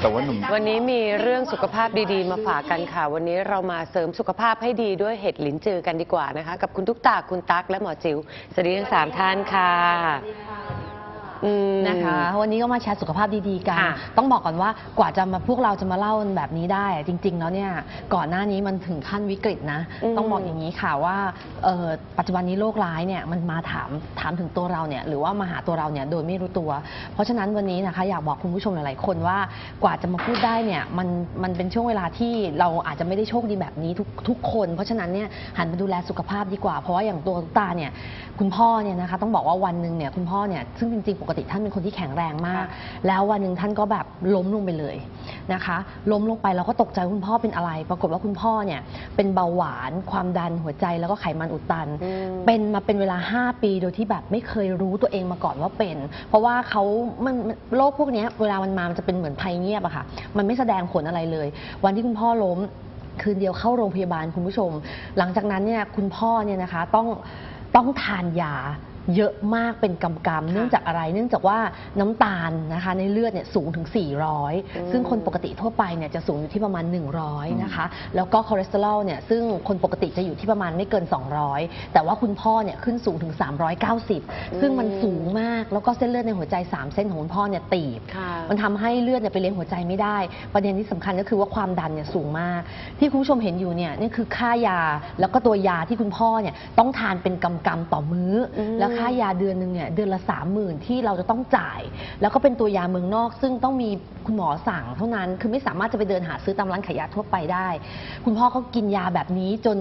แต่ว่าหนุ่มวันนี้มีเรื่องสุขภาพดีๆ มาฝากกันค่ะ วันนี้เรามาเสริมสุขภาพให้ดีด้วยเห็ดหลินจือกันดีกว่านะคะ กับคุณทุกตาคุณตั๊กและหมอจิ๋วสวัสดีทั้งสามท่านค่ะ อืม นะคะ วันนี้ก็มาแชร์สุขภาพดีๆกัน ค่ะต้องบอกก่อนว่ากว่าจะมาพวกเราจะมาเล่าแบบนี้ได้อะจริง ๆ แล้วเนี่ยก่อนหน้านี้มันถึงขั้นวิกฤตนะ อืมต้องบอกอย่างนี้ค่ะว่าเอ่อปัจจุบันนี้โรคร้ายเนี่ยมันมาถามถามถึงตัวเราเนี่ยหรือว่ามาหาตัวเราเนี่ยโดยไม่รู้ตัว เพราะฉะนั้นวันนี้นะคะอยากบอกคุณผู้ชมหลายๆคนว่ากว่าจะมาพูดได้เนี่ยมันมันเป็นช่วงเวลาที่เราอาจจะไม่ได้โชคดีแบบนี้ทุกทุกคน เพราะฉะนั้นเนี่ยหันมาดูแลสุขภาพดีกว่าเพราะว่าอย่างตัวตุ๊กตาเนี่ยคุณพ่อเนี่ยนะคะต้องบอกว่าวันหนึ่งเนี่ยคุณพ่อเนี่ยซึ่งจริงๆปกติท่านเป็นคนที่แข็งแรงมาก แล้ววันหนึ่งท่านก็แบบล้มลงไปเลยนะคะ ล้มลงไปเราก็ตกใจคุณพ่อเป็นอะไร ปรากฏว่าคุณพ่อเนี่ยเป็นเบาหวาน ความดันหัวใจแล้วก็ไขมันอุดตันอืมเป็นมาเป็นเวลา 5 ปีโดยที่แบบไม่เคยรู้ตัวเองมาก่อนว่าเป็น เพราะว่าเขามันมันโรคพวกเนี้ยเวลามันมามันจะเป็นเหมือนภัยเงียบอะค่ะ มันไม่แสดงผลอะไรเลย วันที่คุณพ่อล้มคืนเดียวเข้าโรงพยาบาลคุณผู้ชม หลังจากนั้นเนี่ยคุณพ่อเนี่ยนะคะต้องต้องทานยา เยอะมากเป็นกำกำเนื่องจากอะไร เนื่องจากว่าน้ำตาลนะคะในเลือดเนี่ยสูงถึง 400 ซึ่งคนปกติทั่วไปเนี่ยจะสูงอยู่ที่ประมาณ 100 นะคะ แล้วก็คอเลสเตอรอลเนี่ยซึ่งคนปกติจะอยู่ที่ประมาณไม่เกิน 200 แต่ว่าคุณพ่อเนี่ยขึ้นสูงถึง 390 ซึ่งมันสูงมาก แล้วก็เส้นเลือดในหัวใจ 3 เส้นของคุณพ่อเนี่ยตีบค่ะมันทำให้เลือดเนี่ยไปเลี้ยงหัวใจไม่ได้ ประเด็นที่สำคัญก็คือว่าความดันเนี่ยสูงมาก ที่คุณผู้ชมเห็นอยู่เนี่ยนี่คือค่ายา แล้วก็ตัวยาที่คุณพ่อเนี่ยต้องทานเป็นกำกำๆต่อมื้ออมแล้วค่ายาเดือนหนึ่งเนี่ยเดือนละสามหมื่นที่เราจะต้องจ่าย แล้วก็เป็นตัวยาเมืองนอก ซึ่งต้องมีคุณหมอสั่งเท่านั้นคือไม่สามารถจะไปเดินหาซื้อตามร้านขายยาทั่วไปได้ คุณพ่อเขากินยาแบบนี้จน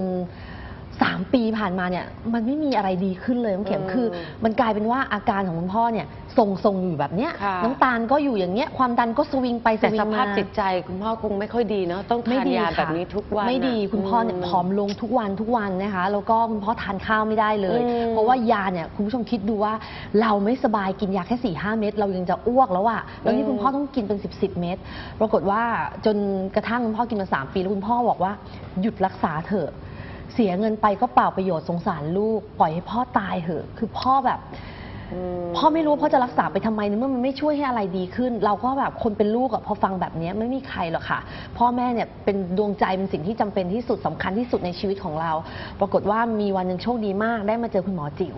สามปีผ่านมาเนี่ยมันไม่มีอะไรดีขึ้นเลยน้องเข็มอืมคือ มันกลายเป็นว่าอาการของคุณพ่อเนี่ยทรงๆอยู่แบบเนี้ยค่ะ น้ำตาลก็อยู่อย่างเงี้ยความดันก็สวิงไปสแต่วิสงภามาพจิตใจคุณพ่อคงไม่ค่อยดีเนาะต้องไม่ทานดียาค่ะแบบนี้ทุกวันไม่ดีน่ะคุณพ่อเนี่ยผอมลงทุกวันทุกวันนะคะ แล้วก็คุณพ่อทานข้าวไม่ได้เลย อืม เพราะว่ายาเนี่ยคุณผู้ชมคิดดูว่า เราไม่สบายกินยาแค่4ี่ห้าเม็ดเรายังจะอ้วกแล้วอะแล้วนี่คุณพ่อต้องกินเป็น 10บสเม็ดปรากฏว่าจนกระทั่งคุณพ่อกินมาสามปีแล้วคุณพ่อบอกว่าหยุดรักษาเถอะ เสียเงินไปก็เปล่าประโยชน์สงสารลูก ปล่อยให้พ่อตายเหอะ คือพ่อแบบ พ่อไม่รู้ว่าพ่อจะรักษาไปทำไมในเมื่อมันไม่ช่วยให้อะไรดีขึ้น เราก็แบบคนเป็นลูกอะพอฟังแบบเนี้ยไม่มีใครหรอกค่ะ พ่อแม่เนี่ยเป็นดวงใจเป็นสิ่งที่จำเป็นที่สุดสำคัญที่สุดในชีวิตของเรา ปรากฏว่ามีวันหนึ่งโชคดีมากได้มาเจอคุณหมอจิ๋ว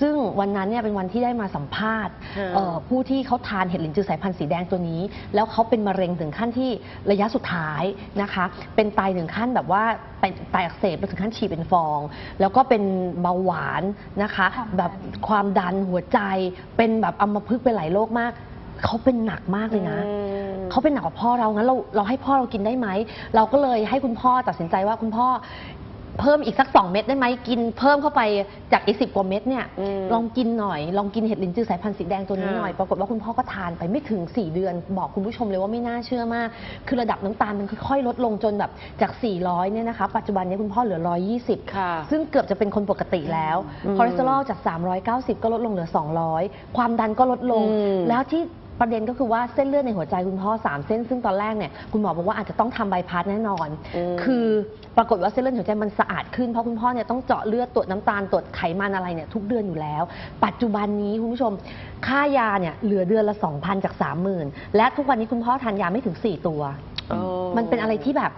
ซึ่งวันนั้นเนี่ยเป็นวันที่ได้มาสัมภาษณ์ค่ะเอ่อผู้ที่เขาทานเห็ดหลินจือสายพันธุ์สีแดงตัวนี้ แล้วเขาเป็นมะเร็งถึงขั้นที่ระยะสุดท้ายนะคะ เป็นไตถึงขั้นแบบว่าไตไตอักเสบแล้วถึงขั้นฉี่เป็นฟอง แล้วก็เป็นเบาหวานนะคะ แบบความดันหัวใจเป็นแบบอัมพฤกษ์เป็นหลายโรคมากเขาเป็นหนักมากเลยนะอืมเขาเป็นหนักกว่าพ่อเรางั้นเราเราให้พ่อเรากินได้ไหม เราก็เลยให้คุณพ่อตัดสินใจว่าคุณพ่อ เพิ่มอีกสัก2เม็ดได้ไหมกินเพิ่มเข้าไปจากอีกสิกว่าเม็ดเนี่ยอืมลองกินหน่อย ลองกินเห็ดลินจือสายพันธุ์สีแดงตัวนี้ค่ะหน่อย ปรากฏว่าคุณพ่อก็ทานไปไม่ถึง 4 เดือน บอกคุณผู้ชมเลยว่าไม่น่าเชื่อมาก คือระดับน้ำตาลมันค่อยๆ ลดลงจนแบบจาก 400เนี่ยนะคะปัจจุบันนี้คุณพ่อเหลือ 120 ค่ะซึ่งเกือบจะเป็นคนปกติแล้วอืมคอเลสเตอรอลจาก 390 ก็ลดลงเหลือ 200 ความดันก็ลดลง อืม แล้วที่ ประเด็นก็คือว่าเส้นเลือดในหัวใจคุณพ่อ3เส้น ซึ่งตอนแรกเนี่ยคุณหมอบอกว่าอาจจะต้องทำไบพาสแน่นอน อืม คือปรากฏว่าเส้นเลือดในหัวใจมันสะอาดขึ้นเพราะคุณพ่อเนี่ยต้องเจาะเลือดตรวจน้ำตาลตรวจไขมันอะไรเนี่ยทุกเดือนอยู่แล้ว ปัจจุบันนี้คุณผู้ชม ค่ายาเนี่ยเหลือเดือนละ 2,000 จาก 30,000 และทุกวันนี้คุณพ่อทานยาไม่ถึง 4 ตัวโอ้มันเป็นอะไรที่แบบ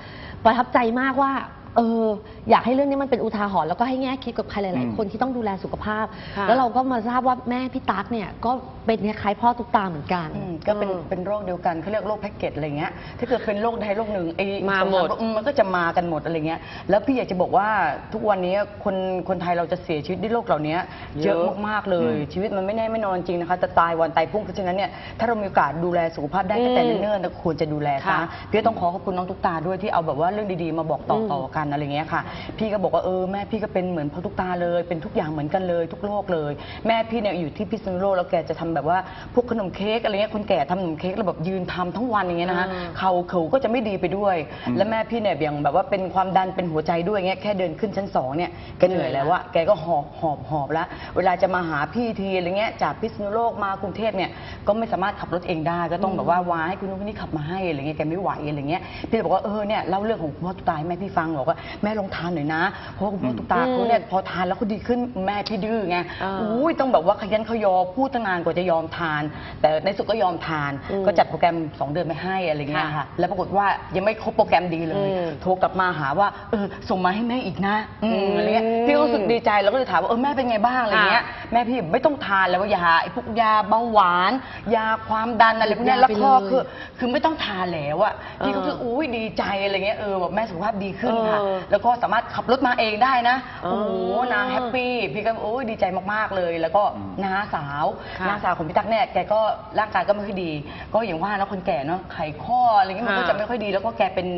ประทับใจมากว่า เอออยากให้เรื่องนี้มันเป็นอุทาหรณ์แล้วก็ให้แง่คิดกับใครหลาย อืมๆ คนที่ต้องดูแลสุขภาพ ค่ะ แล้วเราก็มาทราบว่าแม่พี่ตั๊กเนี่ยก็เป็นคล้ายๆพ่อตุ๊กตาเหมือนกันอืมก็เป็นอืมเป็นโรคเดียวกันเขาเรียกโรคแพ็กเกจอะไรเงี้ยถ้าเกิดเป็นโรคใดโรคหนึ่งไอ้มาสองสหมดโรคอืมันก็จะมากันหมดอะไรเงี้ยแล้วพี่อยากจะบอกว่าทุกวันนี้คนคนไทยเราจะเสียชีวิตด้วยโรคเหล่านี้เยอะมากๆเลย ชีวิตมันไม่แน่ไม่นอนจริงนะคะจะตายวันตายพรุ่งเพราะฉะนั้นเนี่ยถ้าเรามีโอกาสดูแลสุขภาพได้ตั้งแต่อืมเนิ่นๆเราควรจะดูแลซะค่ะ พี่ก็ต้องขอขอบคุณน้องตุ๊กตาด้วยที่เอาแบบว่าเรื่องดีๆมาบอกต่อๆกันอะไรเงี้ยค่ะ พี่ก็บอกว่าเออแม่พี่ก็เป็นเหมือนพ่อตุ๊กตาเลย เป็นทุกอย่างเหมือนกันเลย ทุกโรคเลย แม่พี่เนี่ยอยู่ที่พิษณุโลกแล้วแกจะทำแบบว่าพวกขนมเค้กอะไรเงี้ยคนแก่ทำขนมเค้กแล้วแบบยืนทำทั้งวันอย่างเงี้ยนะคะอ่าเขาเขาก็จะไม่ดีไปด้วย และแม่พี่เนี่ยอย่างแบบว่าเป็นความดันเป็นหัวใจด้วยเงี้ยแค่เดินขึ้นชั้นสองเนี่ยแกเหนื่อยแล้วอะแกก็หอบหอบหอบแล้วเวลาจะมาหาพี่ทีอะไรเงี้ยจากพิษณุโลกมากรุงเทพเนี่ยก็ไม่สามารถขับรถเองได้ก็ต้องแบบว่าวาให้คุณนู้นคนนี้ขับมาให้อะไรเงี้ยแกไม่ไหวอะไรเงี้ยพี่เลยบอกว่าเออเนี่ยเล่าเรื่องของคุณพ่อตุ๊กตาให้แม่พี่ฟังบอกว่าว่าแม่ลองทานหน่อยนะ เพราะว่าคุณพ่อตุ๊กตาเขาเนี่ยพอทานแล้วเขาดีขึ้นแม่พี่ดื้อไงอ่าอุ้ยต้องแบบว่าขยันขยอพูดตั้งนานกว่าจะยอมทาน แต่ในสุดก็ยอมทาน อืมก็จัดโปรแกรม 2 เดือนไม่ให้อะไรเงี้ยค่ะค่ะแล้วปรากฏว่ายังไม่ครบโปรแกรมดีเลย อืมโทรกลับมาหาว่าเออส่งมาให้แม่อีกนะอืมอืมอะไรเงี้ยพี่ก็รู้สึกดีใจแล้วก็เลยถามว่าเออแม่เป็นไงบ้างอะไรเงี้ย ค่ะ แม่พี่ไม่ต้องทานแล้วว่ายาไอ้พวกยาเบาหวาน ยาความดันอะไรพวกเนี้ยยาแล้วไปข้อเลยคือคือไม่ต้องทานแล้วอะพี่ก็เออรู้สึกอุ้ยดีใจอะไรเงี้ยเออแบบแม่สุขภาพดีขึ้นค่ะ เออแล้วก็สามารถขับรถมาเองได้นะอ๋อโอ้โหนางแฮปปี้พี่ก็โอ้ยดีใจมากๆเลย แล้วก็น้าสาวค่ะน้าสาวของพี่ตั๊กเนี่ยแกก็ร่างกายก็ไม่ค่อยดี ก็อย่างว่านะคนแก่เนาะไขข้ออะไรเงี้ยมันก็ค่ะจะไม่ค่อยดี แล้วก็แกเป็น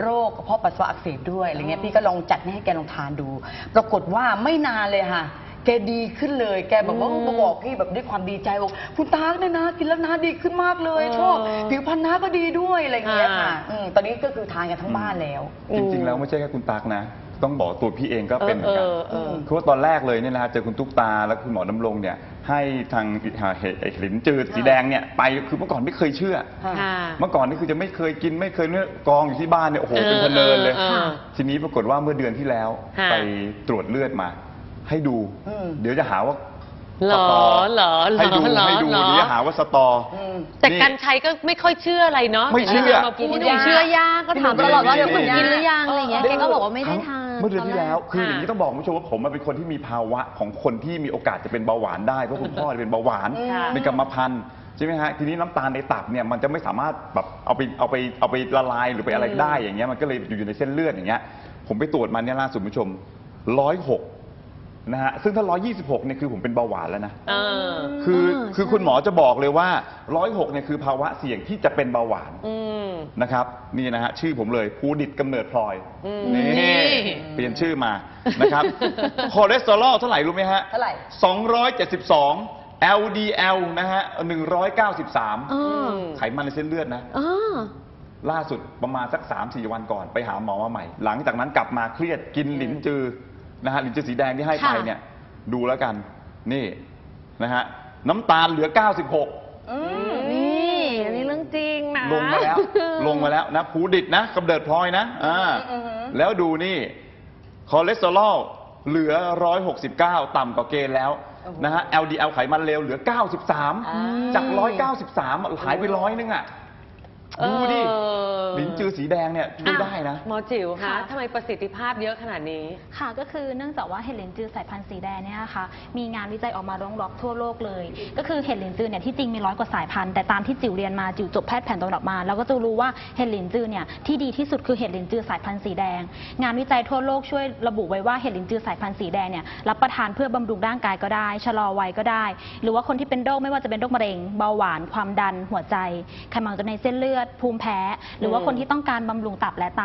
โรคกระเพาะปัสสาวะอักเสบด้วยอะไรเงี้ยพี่ก็ลองจัดให้แกลองทานดู ปรากฏว่าไม่นานเลยค่ะ แกดีขึ้นเลย แกแบบว่าอืมมาบอกพี่แบบด้วยความดีใจบอกคุณตากเนี่ยนะกินแล้วนะดีขึ้นมากเลยเออชอบผิวพรรณน้าก็ดีด้วยอะไรเงี้ยค่ะอ่าอืมตอนนี้ก็คือทานกันทั้งบ้านแล้ว จริงๆ แล้วไม่ใช่แค่คุณตักนะ ต้องบอกตัวพี่เองก็เป็นเหมือนกันเออเออเออคือว่าตอนแรกเลยเนี่ยนะฮะเจอคุณตุ๊กตาแล้วคุณหมอดำรงเนี่ย ให้ทางเห็ดไอ้หลินจืดสีแดงเนี่ยไปคือเมื่อก่อนไม่เคยเชื่อค่ะค่ะเมื่อก่อนนี่คือจะไม่เคยกินไม่เคยเนื้อกองอยู่ที่บ้านเนี่ยโอ้โหเป็นพะเนินเลยเออเออทีนี้ปรากฏว่าเมื่อเดือนที่แล้วค่ะไปตรวจเลือดมา ให้ดูอืมเดี๋ยวจะหาว่าเหรอสตเหรอเหรอให้ดูเหรอให้ดูเหรอเดี๋ยวจะหาว่าสตออืมแต่นี่กันชัยก็ไม่ค่อยเชื่ออะไรเนาะไม่เชื่อห็นไหมาพูพี่ดหนุ่มเชื่อยากก็ถามตลอดว่าไม่พี่ไม่หนุ่มกินหรือยังอะไรอย่างเงี้ยเออแกก็บอกว่าไม่ได้ทานเมื่อเดือนที่แล้ว คืออย่างนี้ค่ะต้องบอกคุณผู้ชมว่าผมมันเป็นคนที่มีภาวะของคนที่มีโอกาสจะเป็นเบาหวานได้เพราะคุณพ่อเป็นเบาหวานค่ะเป็นกรรมพันธุ์ใช่ไหมฮะทีนี้น้ำตาลในตับเนี่ยมันจะไม่สามารถแบบเอาไปเอาไปเอาไปละลายหรือไปอะไรได้อย่างเงี้ยมันก็เลยอยู่ในเส้นเลือดอย่างเงี้ยผมไปตรวจมาเนี่ยล่าสุดคุณผู้ชมร้อยหก นะฮะซึ่งถ้าร้อยี่สิบหกเนี่ยคือผมเป็นเบาหวานแล้วนะ เออ คือเออคือใช่คุณหมอจะบอกเลยว่าร้อยหกเนี่ยคือภาวะเสี่ยงที่จะเป็นเบาหวานอืม นะครับนี่นะฮะชื่อผมเลยภูดิตกำเนิดพลอยอืมนี่นี่ เปลี่ยนชื่อมานะครับ คอเลสเตอรอลเท่าไหร่รู้ไหมฮะเท่าไหร่ 272 LDL นะฮะ193เออไขมันในเส้นเลือดนะเออล่าสุดประมาณสัก 3-4 วันก่อนไปหาหมอมาใหม่ หลังจากนั้นกลับมาเครียดกินหลินจือ นะฮะหลินจือสีแดงที่ให้ไปค่ะ เนี่ย ดูแล้วกัน นี่นะฮะน้ำตาลเหลือ 96 อืมนี่อันนี้เรื่องจริงนะ ลงมาแล้ว ลงมาแล้วนะผูดิดนะกำเนิดพลอยนะอ่าอือหือ แล้วดูนี่คอเลสเตอรอลเหลือ 169 ต่ำกว่าเกณฑ์แล้วนะฮะ LDL ไขมันเลวเหลือ 93 จาก 193 หายไปร้อยนึงอะ ดูดิเออลิ้นจือสีแดงเนี่ยช่วยได้นะ หมอจิ๋วคะค่ะ ทำไมประสิทธิภาพเยอะขนาดนี้ ค่ะก็คือเนื่องจากว่าเห็ดหลินจือสายพันธุ์สีแดงเนี่ยนะคะมีงานวิจัยออกมาร้องรับทั่วโลกเลย ก็คือเห็ดหลินจือเนี่ยที่จริงมีร้อยกว่าสายพันธุ์แต่ตามที่จิ๋วเรียนมาจิ๋วจบแพทย์แผนตำรับมา แล้วก็จะรู้ว่าเห็ดหลินจือเนี่ยที่ดีที่สุดคือเห็ดหลินจือสายพันธุ์สีแดง งานวิจัยทั่วโลกช่วยระบุไว้ว่าเห็ดหลินจือสายพันธุ์สีแดงเนี่ยรับประทานเพื่อบำรุงร่างกายก็ได้ชะลอวัยก็ได้ หรือว่าคนที่เป็นโรคไม่ว่าจะเป็นโรคมะเร็งเบาหวานความดันหัวใจไขมันในเส้นเลือดภูมิแพ้ หรือว่าคนที่ต้องการบำรุงตับและไต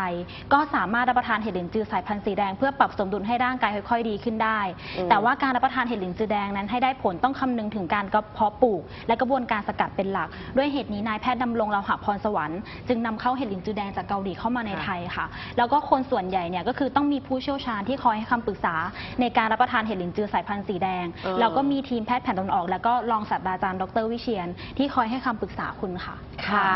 ก็สามารถรับประทานเห็ดหลินจือสายพันธุ์สีแดงเพื่อปรับสมดุลให้ร่างกายค่อยๆ ดีขึ้นได้อืมแต่ว่าการรับประทานเห็ดหลินจือแดงนั้นให้ได้ผลต้องคำนึงถึงการกระเพาะปลูก และกระบวนการสกัดเป็นหลัก ด้วยเหตุนี้นายแพทย์ดำรงเราหะพรสวรรค์จึงนำเข้าเห็ดหลินจือแดงจากเกาหลีเข้ามาในไทยค่ะ แล้วก็คนส่วนใหญ่เนี่ยก็คือต้องมีผู้เชี่ยวชาญที่คอยให้คำปรึกษา ในการรับประทานเห็ดหลินจือสายพันธุ์สีแดงเออแล้วก็มีทีมแพทย์แผนตะวันออก แล้วก็รองศาสตราจารย์ดรวิเชียนที่คอยให้คำปรึกษาคุณค่ะ ค่ะ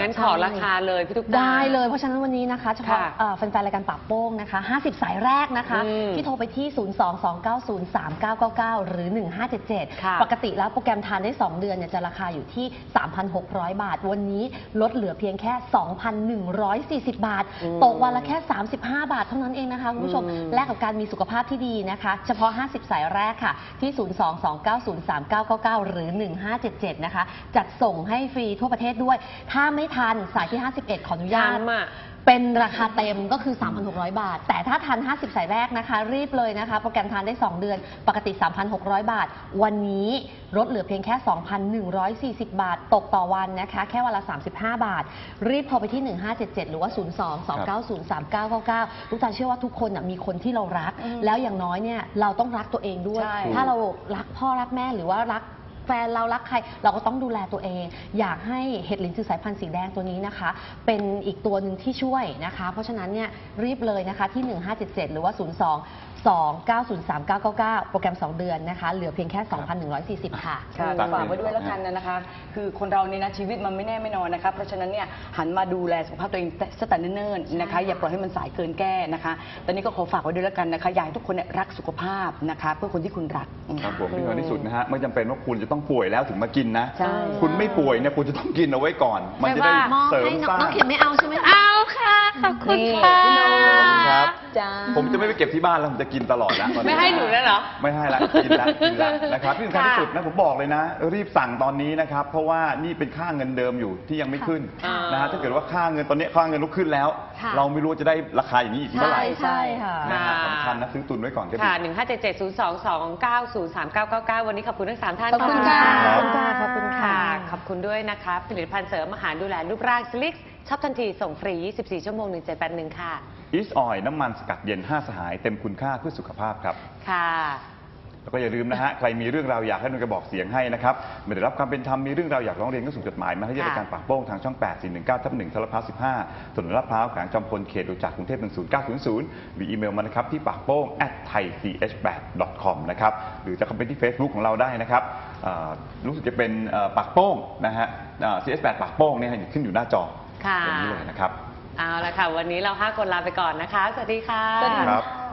งั้นขอราคาเลยพี่ตุ๊กตา ได้เลย เพราะฉะนั้นวันนี้นะคะเฉพาะค่ะเอ่อแฟนๆรายการปรับโป้งนะคะ 50 สายแรกนะคะ อืมที่โทรไปที่ 022903999 หรือ1577ค่ะปกติแล้วโปรแกรมทานได้ 2 เดือนเนี่ยจะราคาอยู่ที่ 3,600 บาท วันนี้ลดเหลือเพียงแค่ 2,140 บาท อืมตกวันละแค่ 35 บาทเท่านั้นเองนะคะคุณผู้ชม อืม แลกกับการมีสุขภาพที่ดีนะคะ เฉพาะ 50 สายแรกค่ะ ที่ 022903999 หรือ 1577 นะคะ จัดส่งให้ฟรีทั่วประเทศด้วย ถ้าไม่ทันสายที่ 51 ขออนุญาต ย้ำอะเป็นราคาเต็มก็คือ 3,600 บาท แต่ถ้าทัน50 สายแรกนะคะ รีบเลยนะคะ โปรแกรมทานได้ 2 เดือน ปกติ 3,600 บาท วันนี้ลดเหลือเพียงแค่ 2,140 บาท ตกต่อวันนะคะ แค่วันละ 35 บาท รีบโทรไปที่ 1577 หรือว่า 02-290-3999 ลูกตาลเชื่อว่าทุกคนน่ะมีคนที่เรารัก แล้วอย่างน้อยเนี่ยเราต้องรักตัวเองด้วย ใช่ ถ้าเรารักพ่อรักแม่หรือว่ารัก แฟนเรารักใคร เราก็ต้องดูแลตัวเอง อยากให้เห็ดลินจือสายพันธุ์สีแดงตัวนี้นะคะ เป็นอีกตัวหนึ่งที่ช่วยนะคะ เพราะฉะนั้นเนี่ยรีบเลยนะคะที่ 1577 หรือว่า 02 0929033999 โปรแกรม 2 เดือนนะคะ เหลือเพียงแค่ 2,140 ค่ะ ค่ะฝากฝากไว้ด้วยแล้วกันนะคะ คือคนเราเนี่ยนะชีวิตมันไม่แน่ไม่นอนนะคะ เพราะฉะนั้นเนี่ยหันมาดูแลสุขภาพตัวเองสแต่เนิ่นๆนะคะ อย่าปล่อยให้มันสายเกินแก้นะคะ ตอนนี้ก็ขอฝากไว้ด้วยแล้วกันนะคะ อยากให้ทุกคนเนี่ยรักสุขภาพนะคะ เพื่อคนที่คุณรัก ครับผมที่สำคัญที่สุดนะฮะไม่จำเป็นว่าคุณจะต้องป่วยแล้วถึงมากินนะ ใช่ คุณไม่ป่วยเนี่ยคุณจะต้องกินเอาไว้ก่อน มันจะได้ใช่ป่ะเสริมสร้าง น้องเข็มไม่เอาใช่ไหมคะเอาค่ะ ขอบคุณค่ะ ครับ จ้า ผมจะไม่ไปเก็บที่บ้านแล้วผมจะกินตลอดแล้วตอนนี้ไม่ให้หนูแล้วเหรอ ไม่ให้ละกินละกินละนะครับที่สำคัญที่สุดนะผมบอกเลยนะ รีบสั่งตอนนี้นะครับ เพราะว่านี่เป็นค่าเงินเดิมอยู่ที่ยังไม่ขึ้นค่ะนะฮะถ้าเกิดว่าค่าเงินตอนนี้ค่าเงินลุกขึ้นแล้ว ค่ะ เราไม่รู้ว่าจะได้ราคาอย่างนี้อีกเมื่อไหร่ใช่ค่ะ นะฮะค่ะสำคัญนะซื้อตุนไว้ก่อนก็ดี ค่ะ 1 5 7 7 0 2 2 9 0 3 9 9 9 วันนี้ขอบคุณทั้งสามท่านขอบคุณค่ะขขออบบคุคุณณค่ะค่ะขอบคุณค่ะ ขอบคุณด้วยนะคะ ผลิตภัณฑ์เสริมอาหารดูแลรูปร่างสลิก ช็อปทันทีส่งฟรี 24 ชั่วโมง 1781 ค่ะ อีสออยน้ำมันสกัดเย็น 5 สหายเต็มคุณค่าเพื่อสุขภาพครับ ค่ะ แล้วก็อย่าลืมนะฮะ ใครมีเรื่องราวอยากให้หนวยกระบอกเสียงให้นะครับไม่ได้รับความเป็นธรรมมีเรื่องราวอยากร้องเรียนก็ส่งจดหมายมาให้ที่ค่ะรายการปากโป้งทางช่อง 8 4 1 9ทับ1ทรพา15ถนนลาดพร้าวแขวงจอมพลเขตดูจากกรุงเทพ10900 หรืออีเมลมานะครับที่ปากโป้ง at thaich8.com นะครับหรือจะเข้าไปที่ Facebook ของเราได้นะครับเอ่อรู้สึกจะเป็นเอ่อปากโป้งนะฮะเอ่อ CS8 ปากโป้งเนี่ยขึ้นอยู่หน้าจอ ค่ะตรงนี้เลยนะครับ เอาละค่ะ วันนี้เราห้าคนลาไปก่อนนะคะ สวัสดีค่ะ สวัสดีครับค่ะ